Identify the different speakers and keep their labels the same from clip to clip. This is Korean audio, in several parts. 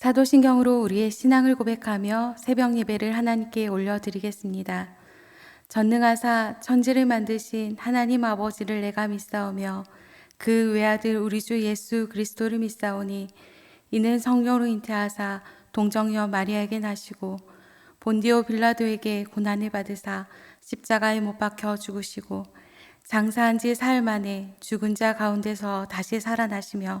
Speaker 1: 사도신경으로 우리의 신앙을 고백하며 새벽 예배를 하나님께 올려드리겠습니다. 전능하사 천지를 만드신 하나님 아버지를 내가 믿사오며 그 외아들 우리 주 예수 그리스도를 믿사오니 이는 성령으로 잉태하사 동정녀 마리아에게 나시고 본디오 빌라도에게 고난을 받으사 십자가에 못 박혀 죽으시고 장사한 지 사흘 만에 죽은 자 가운데서 다시 살아나시며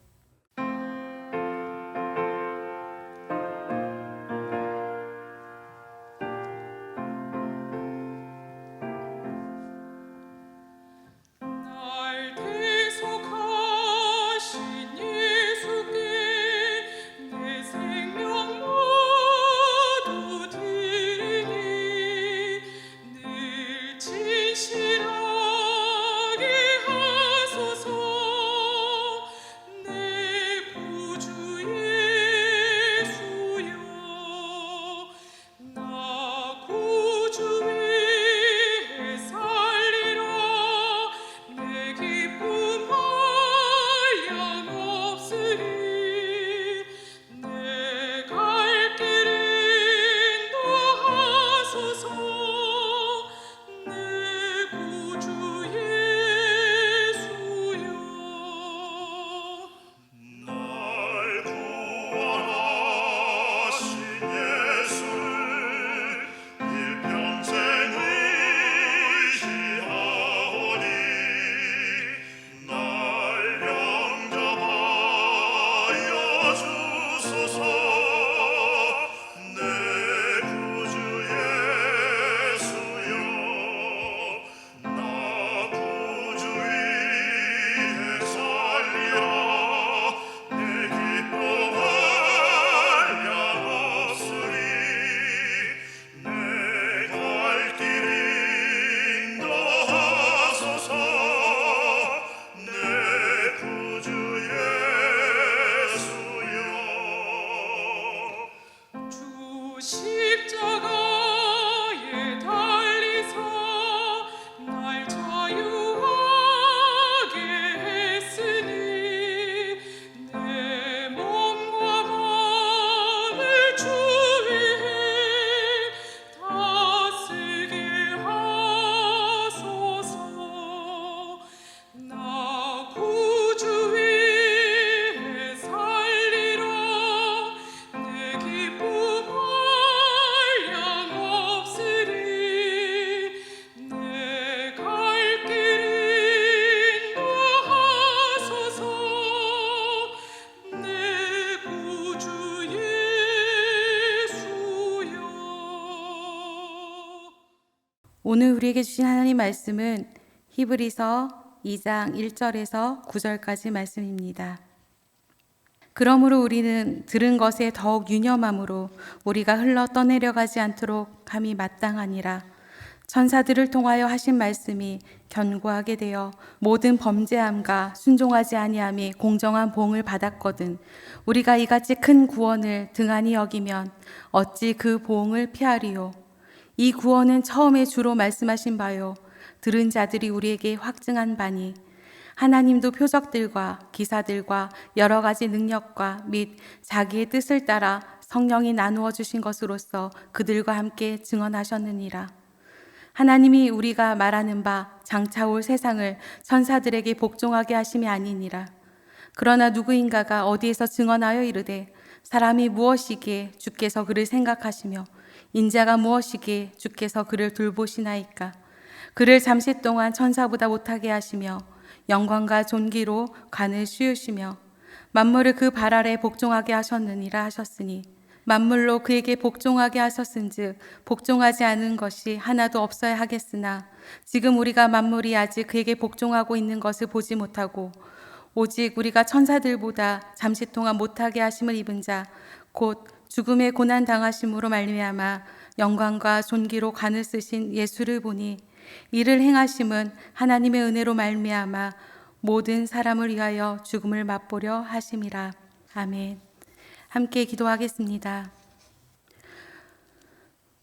Speaker 1: 오늘 우리에게 주신 하나님 말씀은 히브리서 2장 1절에서 9절까지 말씀입니다. 그러므로 우리는 들은 것에 더욱 유념함으로 우리가 흘러 떠내려가지 않도록 함이 마땅하니라. 천사들을 통하여 하신 말씀이 견고하게 되어 모든 범죄함과 순종하지 아니함이 공정한 보응을 받았거든 우리가 이같이 큰 구원을 등한히 여기면 어찌 그 보응을 피하리요 이 구원은 처음에 주로 말씀하신 바요 들은 자들이 우리에게 확증한 바니 하나님도 표적들과 기사들과 여러 가지 능력과 및 자기의 뜻을 따라 성령이 나누어 주신 것으로서 그들과 함께 증언하셨느니라. 하나님이 우리가 말하는 바 장차 올 세상을 천사들에게 복종하게 하심이 아니니라. 그러나 누구인가가 어디에서 증언하여 이르되 사람이 무엇이기에 주께서 그를 생각하시며 인자가 무엇이기에 주께서 그를 돌보시나이까. 그를 잠시 동안 천사보다 못하게 하시며 영광과 존귀로 관을 씌우시며 만물을 그 발 아래 복종하게 하셨느니라 하셨으니 만물로 그에게 복종하게 하셨은즉 복종하지 않은 것이 하나도 없어야 하겠으나 지금 우리가 만물이 아직 그에게 복종하고 있는 것을 보지 못하고 오직 우리가 천사들보다 잠시 동안 못하게 하심을 입은 자곧 죽음의 고난 당하심으로 말미암아 영광과 존귀로 관을 쓰신 예수를 보니 이를 행하심은 하나님의 은혜로 말미암아 모든 사람을 위하여 죽음을 맛보려 하심이라. 아멘. 함께 기도하겠습니다.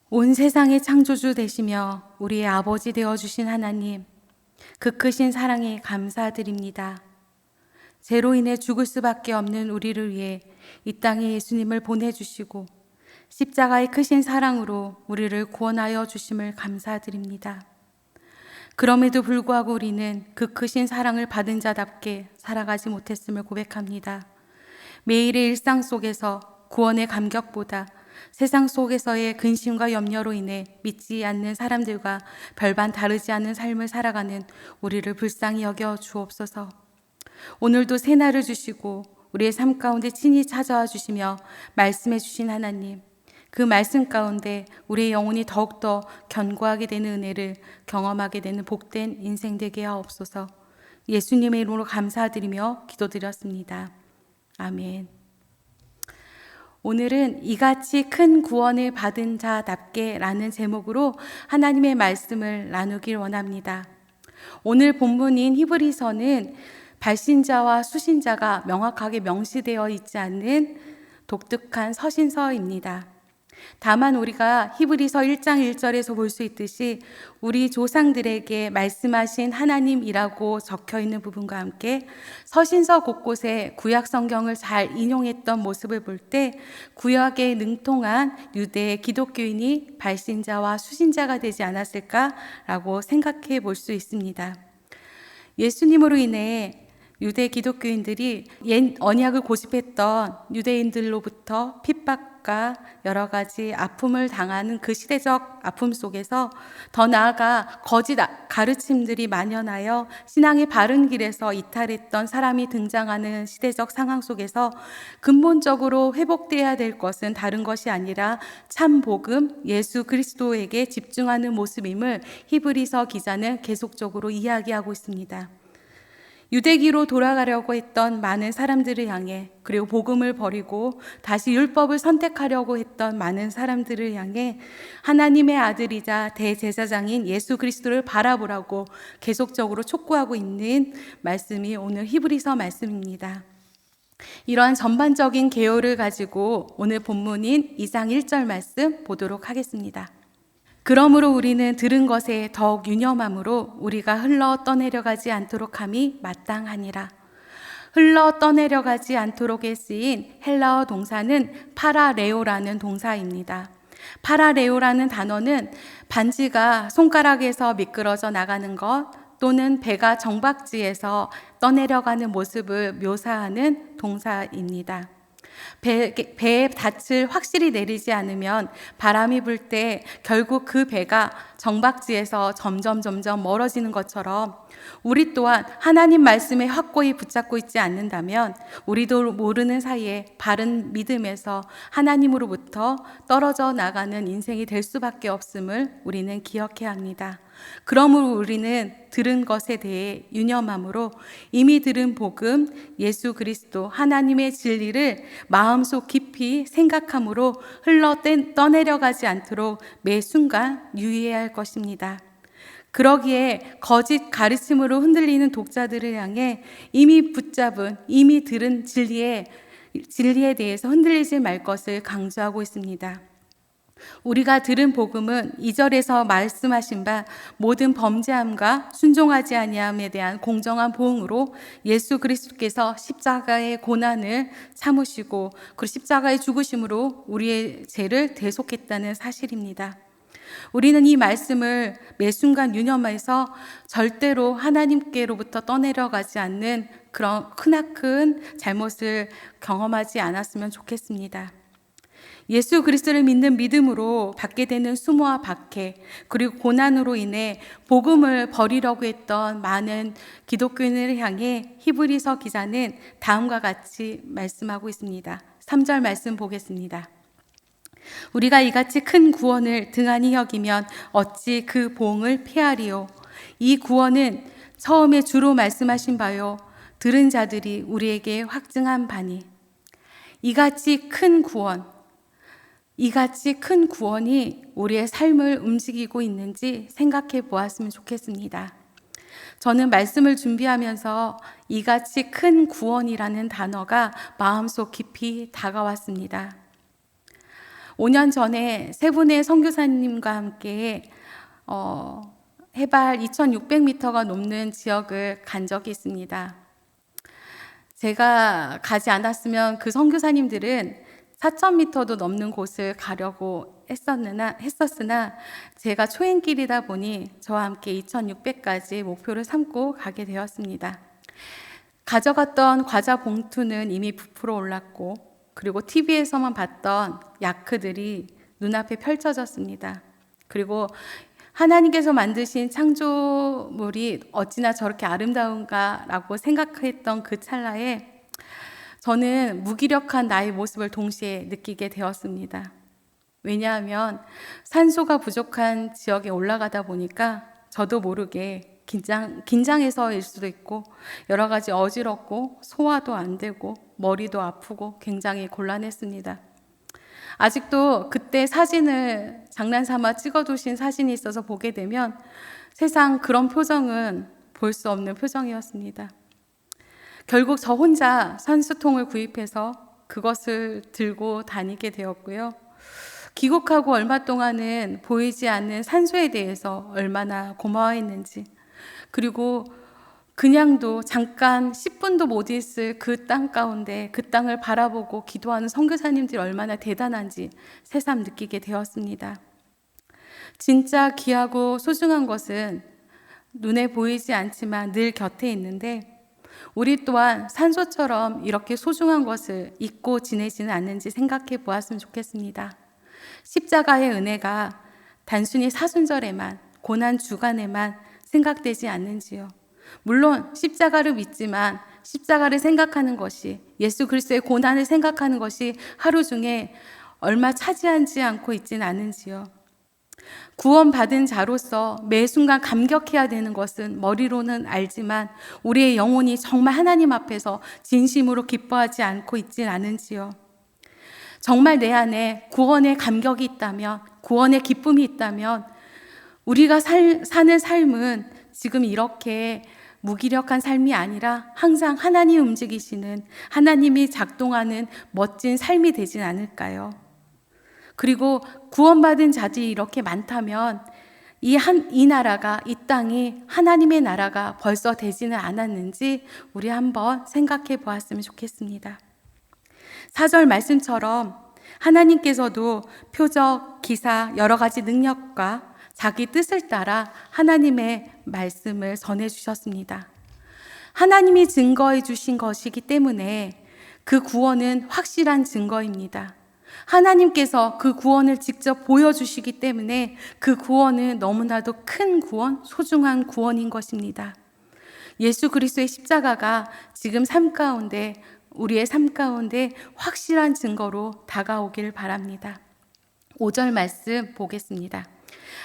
Speaker 1: 온 세상의 창조주 되시며 우리의 아버지 되어 주신 하나님, 그 크신 사랑에 감사드립니다. 죄로 인해 죽을 수밖에 없는 우리를 위해 이 땅에 예수님을 보내주시고 십자가의 크신 사랑으로 우리를 구원하여 주심을 감사드립니다. 그럼에도 불구하고 우리는 그 크신 사랑을 받은 자답게 살아가지 못했음을 고백합니다. 매일의 일상 속에서 구원의 감격보다 세상 속에서의 근심과 염려로 인해 믿지 않는 사람들과 별반 다르지 않은 삶을 살아가는 우리를 불쌍히 여겨 주옵소서. 오늘도 새날을 주시고 우리의 삶 가운데 친히 찾아와 주시며 말씀해 주신 하나님, 그 말씀 가운데 우리의 영혼이 더욱더 견고하게 되는 은혜를 경험하게 되는 복된 인생 되게 하옵소서. 예수님의 이름으로 감사드리며 기도드렸습니다. 아멘. 오늘은 이같이 큰 구원을 받은 자답게 라는 제목으로 하나님의 말씀을 나누길 원합니다. 오늘 본문인 히브리서는 발신자와 수신자가 명확하게 명시되어 있지 않는 독특한 서신서입니다. 다만 우리가 히브리서 1장 1절에서 볼 수 있듯이 우리 조상들에게 말씀하신 하나님이라고 적혀 있는 부분과 함께 서신서 곳곳에 구약 성경을 잘 인용했던 모습을 볼 때 구약에 능통한 유대 기독교인이 발신자와 수신자가 되지 않았을까라고 생각해 볼 수 있습니다. 예수님으로 인해 유대 기독교인들이 옛 언약을 고집했던 유대인들로부터 핍박과 여러 가지 아픔을 당하는 그 시대적 아픔 속에서 더 나아가 거짓 가르침들이 만연하여 신앙의 바른 길에서 이탈했던 사람이 등장하는 시대적 상황 속에서 근본적으로 회복돼야 될 것은 다른 것이 아니라 참 복음 예수 그리스도에게 집중하는 모습임을 히브리서 기자는 계속적으로 이야기하고 있습니다. 유대기로 돌아가려고 했던 많은 사람들을 향해 그리고 복음을 버리고 다시 율법을 선택하려고 했던 많은 사람들을 향해 하나님의 아들이자 대제사장인 예수 그리스도를 바라보라고 계속적으로 촉구하고 있는 말씀이 오늘 히브리서 말씀입니다. 이러한 전반적인 개요를 가지고 오늘 본문인 2장 1절 말씀 보도록 하겠습니다. 그러므로 우리는 들은 것에 더욱 유념함으로 우리가 흘러 떠내려가지 않도록 함이 마땅하니라. 흘러 떠내려가지 않도록에 쓰인 헬라어 동사는 파라레오라는 동사입니다. 파라레오라는 단어는 반지가 손가락에서 미끄러져 나가는 것 또는 배가 정박지에서 떠내려가는 모습을 묘사하는 동사입니다. 배, 배에 닻을 확실히 내리지 않으면 바람이 불 때 결국 그 배가 정박지에서 점점 점점 멀어지는 것처럼 우리 또한 하나님 말씀에 확고히 붙잡고 있지 않는다면 우리도 모르는 사이에 바른 믿음에서 하나님으로부터 떨어져 나가는 인생이 될 수밖에 없음을 우리는 기억해야 합니다. 그러므로 우리는 들은 것에 대해 유념함으로 이미 들은 복음 예수 그리스도 하나님의 진리를 마음속 깊이 생각함으로 흘러 떠내려가지 않도록 매 순간 유의해야 할 것입니다. 그러기에 거짓 가르침으로 흔들리는 독자들을 향해 이미 붙잡은 이미 들은 진리에 진리에 대해서 흔들리지 말 것을 강조하고 있습니다. 우리가 들은 복음은 이절에서 말씀하신 바 모든 범죄함과 순종하지 아니함에 대한 공정한 보응으로 예수 그리스도께서 십자가의 고난을 참으시고 그 십자가의 죽으심으로 우리의 죄를 대속했다는 사실입니다. 우리는 이 말씀을 매 순간 유념해서 절대로 하나님께로부터 떠내려가지 않는 그런 크나큰 잘못을 경험하지 않았으면 좋겠습니다. 예수 그리스도를 믿는 믿음으로 받게 되는 수모와 박해 그리고 고난으로 인해 복음을 버리려고 했던 많은 기독교인을 향해 히브리서 기자는 다음과 같이 말씀하고 있습니다. 3절 말씀 보겠습니다. 우리가 이같이 큰 구원을 등한히 여기면 어찌 그 보응을 피하리요. 이 구원은 처음에 주로 말씀하신 바요. 들은 자들이 우리에게 확증한 바니. 이같이 큰 구원, 이같이 큰 구원이 우리의 삶을 움직이고 있는지 생각해 보았으면 좋겠습니다. 저는 말씀을 준비하면서 이같이 큰 구원이라는 단어가 마음속 깊이 다가왔습니다. 5년 전에 세 분의 선교사님과 함께 어, 해발 2,600m가 넘는 지역을 간 적이 있습니다. 제가 가지 않았으면 그 선교사님들은 4,000m도 넘는 곳을 가려고 했었으나, 했었으나 제가 초행길이다 보니 저와 함께 2,600까지 목표를 삼고 가게 되었습니다. 가져갔던 과자 봉투는 이미 부풀어 올랐고 그리고 TV에서만 봤던 야크들이 눈앞에 펼쳐졌습니다. 그리고 하나님께서 만드신 창조물이 어찌나 저렇게 아름다운가라고 생각했던 그 찰나에 저는 무기력한 나의 모습을 동시에 느끼게 되었습니다. 왜냐하면 산소가 부족한 지역에 올라가다 보니까 저도 모르게 긴장, 긴장해서일 수도 있고 여러 가지 어지럽고 소화도 안 되고 머리도 아프고 굉장히 곤란했습니다. 아직도 그때 사진을 장난 삼아 찍어두신 사진이 있어서 보게 되면 세상 그런 표정은 볼 수 없는 표정이었습니다. 결국 저 혼자 산수통을 구입해서 그것을 들고 다니게 되었고요. 귀국하고 얼마 동안은 보이지 않는 산소에 대해서 얼마나 고마워했는지, 그리고 그냥도 잠깐 10분도 못 있을 그 땅 가운데 그 땅을 바라보고 기도하는 선교사님들이 얼마나 대단한지 새삼 느끼게 되었습니다. 진짜 귀하고 소중한 것은 눈에 보이지 않지만 늘 곁에 있는데 우리 또한 산소처럼 이렇게 소중한 것을 잊고 지내지는 않는지 생각해 보았으면 좋겠습니다. 십자가의 은혜가 단순히 사순절에만, 고난 주간에만 생각되지 않는지요. 물론 십자가를 믿지만 십자가를 생각하는 것이 예수 그리스도의 고난을 생각하는 것이 하루 중에 얼마 차지하지 않고 있지는 않은지요. 구원받은 자로서 매 순간 감격해야 되는 것은 머리로는 알지만 우리의 영혼이 정말 하나님 앞에서 진심으로 기뻐하지 않고 있진 않은지요. 정말 내 안에 구원의 감격이 있다면, 구원의 기쁨이 있다면, 우리가 살, 사는 삶은 지금 이렇게 무기력한 삶이 아니라 항상 하나님 움직이시는 하나님이 작동하는 멋진 삶이 되진 않을까요? 그리고 구원받은 자들이 이렇게 많다면 이 한, 이 나라가, 이 땅이 하나님의 나라가 벌써 되지는 않았는지 우리 한번 생각해 보았으면 좋겠습니다. 사절 말씀처럼 하나님께서도 표적, 기사, 여러 가지 능력과 자기 뜻을 따라 하나님의 말씀을 전해 주셨습니다. 하나님이 증거해 주신 것이기 때문에 그 구원은 확실한 증거입니다. 하나님께서 그 구원을 직접 보여주시기 때문에 그 구원은 너무나도 큰 구원, 소중한 구원인 것입니다. 예수 그리스도의 십자가가 지금 삶 가운데, 우리의 삶 가운데 확실한 증거로 다가오길 바랍니다. 5절 말씀 보겠습니다.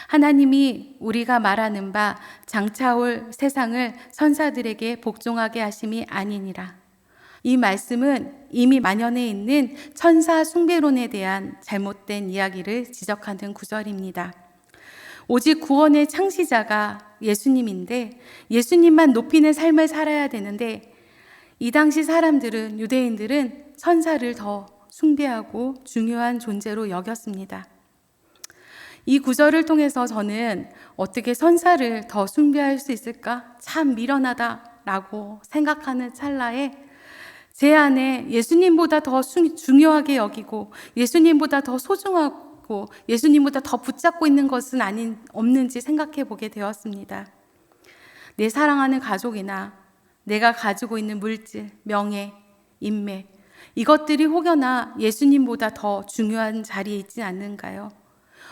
Speaker 1: 하나님이 우리가 말하는 바 장차올 세상을 선사들에게 복종하게 하심이 아니니라. 이 말씀은 이미 만연해 있는 천사 숭배론에 대한 잘못된 이야기를 지적하는 구절입니다. 오직 구원의 창시자가 예수님인데 예수님만 높이는 삶을 살아야 되는데 이 당시 사람들은 유대인들은 천사를 더 숭배하고 중요한 존재로 여겼습니다. 이 구절을 통해서 저는 어떻게 선사를 더 숭배할 수 있을까? 참 미련하다라고 생각하는 찰나에 제 안에 예수님보다 더 중요하게 여기고 예수님보다 더 소중하고 예수님보다 더 붙잡고 있는 것은 아닌 없는지 생각해 보게 되었습니다. 내 사랑하는 가족이나 내가 가지고 있는 물질, 명예, 인맥 이것들이 혹여나 예수님보다 더 중요한 자리에 있지 않는가요?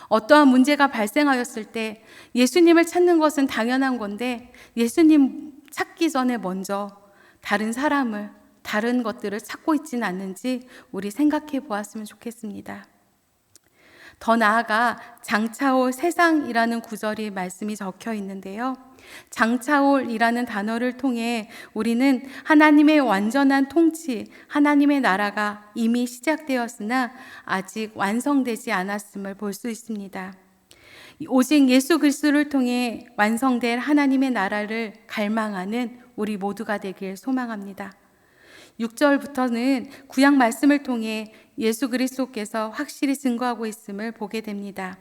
Speaker 1: 어떠한 문제가 발생하였을 때 예수님을 찾는 것은 당연한 건데 예수님 찾기 전에 먼저 다른 사람을 다른 것들을 찾고 있지는 않는지 우리 생각해 보았으면 좋겠습니다. 더 나아가 장차올 세상이라는 구절이 말씀이 적혀 있는데요. 장차올이라는 단어를 통해 우리는 하나님의 완전한 통치, 하나님의 나라가 이미 시작되었으나 아직 완성되지 않았음을 볼 수 있습니다. 오직 예수 그리스도를 통해 완성될 하나님의 나라를 갈망하는 우리 모두가 되길 소망합니다. 6절부터는 구약 말씀을 통해 예수 그리스도께서 확실히 증거하고 있음을 보게 됩니다.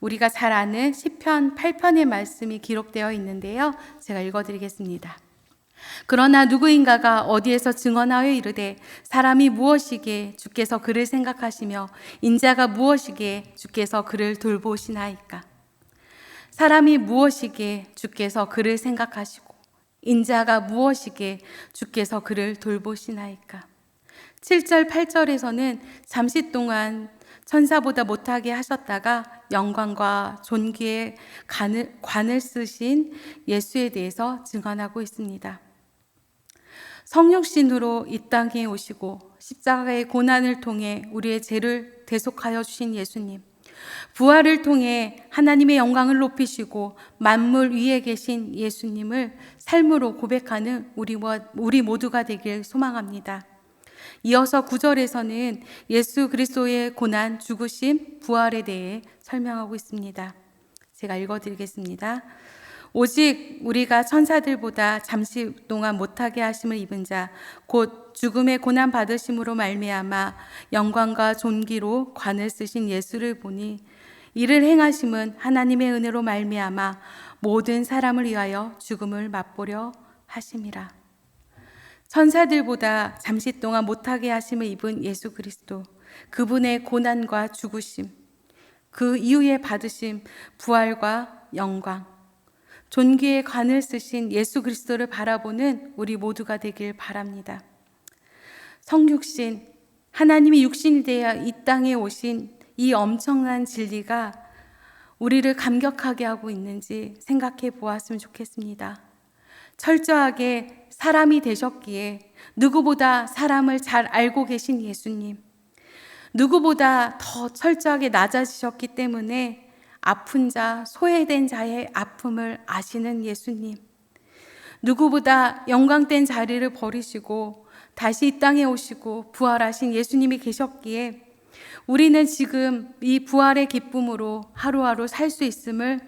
Speaker 1: 우리가 잘 아는 시편 8편의 말씀이 기록되어 있는데요. 제가 읽어 드리겠습니다. 그러나 누구인가가 어디에서 증언하여 이르되 사람이 무엇이기에 주께서 그를 생각하시며 인자가 무엇이기에 주께서 그를 돌보시나이까 사람이 무엇이기에 주께서 그를 생각하시고 인자가 무엇이기에 주께서 그를 돌보시나이까 7절 8절에서는 잠시 동안 천사보다 못하게 하셨다가 영광과 존귀의 관을, 관을 쓰신 예수에 대해서 증언하고 있습니다. 성육신으로 이 땅에 오시고 십자가의 고난을 통해 우리의 죄를 대속하여 주신 예수님. 부활을 통해 하나님의 영광을 높이시고 만물 위에 계신 예수님을 삶으로 고백하는 우리, 모두가 되길 소망합니다. 이어서 구절에서는 예수 그리스도의 고난, 죽으심, 부활에 대해 설명하고 있습니다. 제가 읽어 드리겠습니다. 오직 우리가 천사들보다 잠시 동안 못하게 하심을 입은 자 곧 죽음의 고난 받으심으로 말미암아 영광과 존귀로 관을 쓰신 예수를 보니 이를 행하심은 하나님의 은혜로 말미암아 모든 사람을 위하여 죽음을 맛보려 하심이라. 천사들보다 잠시 동안 못하게 하심을 입은 예수 그리스도 그분의 고난과 죽으심 그 이후에 받으심 부활과 영광 존귀의 관을 쓰신 예수 그리스도를 바라보는 우리 모두가 되길 바랍니다. 성육신, 하나님이 육신이 되어 이 땅에 오신 이 엄청난 진리가 우리를 감격하게 하고 있는지 생각해 보았으면 좋겠습니다. 철저하게 사람이 되셨기에 누구보다 사람을 잘 알고 계신 예수님, 누구보다 더 철저하게 낮아지셨기 때문에 아픈 자, 소외된 자의 아픔을 아시는 예수님. 누구보다 영광된 자리를 버리시고 다시 이 땅에 오시고 부활하신 예수님이 계셨기에 우리는 지금 이 부활의 기쁨으로 하루하루 살 수 있음을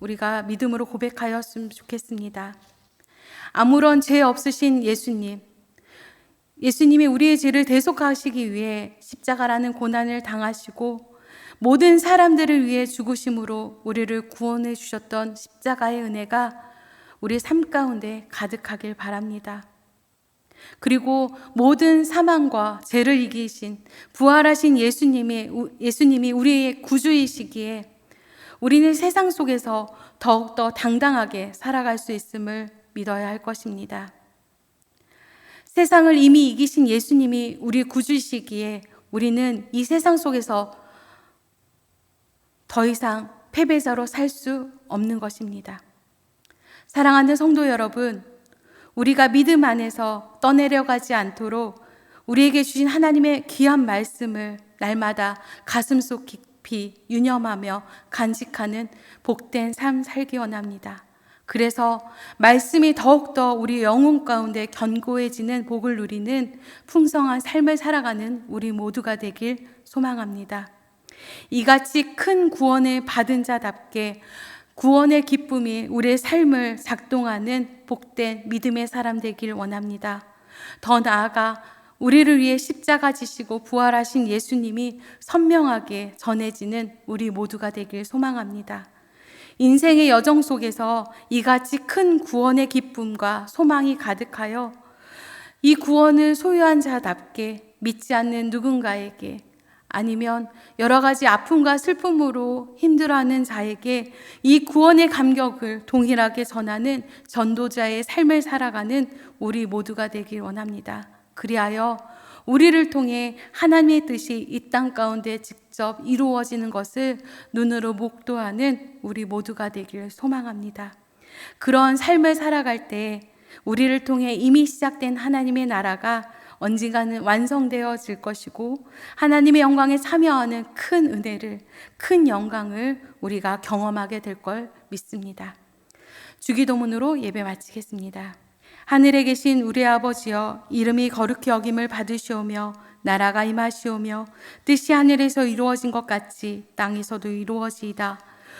Speaker 1: 우리가 믿음으로 고백하였으면 좋겠습니다. 아무런 죄 없으신 예수님, 예수님이 우리의 죄를 대속하시기 위해 십자가라는 고난을 당하시고 모든 사람들을 위해 죽으심으로 우리를 구원해 주셨던 십자가의 은혜가 우리 삶 가운데 가득하길 바랍니다. 그리고 모든 사망과 죄를 이기신 부활하신 예수님이 예수님이 우리의 구주이시기에 우리는 세상 속에서 더욱더 당당하게 살아갈 수 있음을 믿어야 할 것입니다. 세상을 이미 이기신 예수님이 우리 구주이시기에 우리는 이 세상 속에서 더 이상 패배자로 살 수 없는 것입니다. 사랑하는 성도 여러분, 우리가 믿음 안에서 떠내려가지 않도록 우리에게 주신 하나님의 귀한 말씀을 날마다 가슴속 깊이 유념하며 간직하는 복된 삶 살기 원합니다. 그래서 말씀이 더욱더 우리 영혼 가운데 견고해지는 복을 누리는 풍성한 삶을 살아가는 우리 모두가 되길 소망합니다. 이같이 큰 구원을 받은 자답게 구원의 기쁨이 우리의 삶을 작동하는 복된 믿음의 사람 되길 원합니다. 더 나아가 우리를 위해 십자가 지시고 부활하신 예수님이 선명하게 전해지는 우리 모두가 되길 소망합니다. 인생의 여정 속에서 이같이 큰 구원의 기쁨과 소망이 가득하여 이 구원을 소유한 자답게 믿지 않는 누군가에게 아니면 여러 가지 아픔과 슬픔으로 힘들어하는 자에게 이 구원의 감격을 동일하게 전하는 전도자의 삶을 살아가는 우리 모두가 되길 원합니다. 그리하여 우리를 통해 하나님의 뜻이 이 땅 가운데 직접 이루어지는 것을 눈으로 목도하는 우리 모두가 되길 소망합니다. 그런 삶을 살아갈 때 우리를 통해 이미 시작된 하나님의 나라가 언젠가는 완성되어질 것이고 하나님의 영광에 참여하는 큰 은혜를 큰 영광을 우리가 경험하게 될 걸 믿습니다. 주기도문으로 예배 마치겠습니다. 하늘에 계신 우리 아버지여 이름이 거룩히 여김을 받으시오며 나라가 임하시오며 뜻이 하늘에서 이루어진 것 같이 땅에서도 이루어지이다.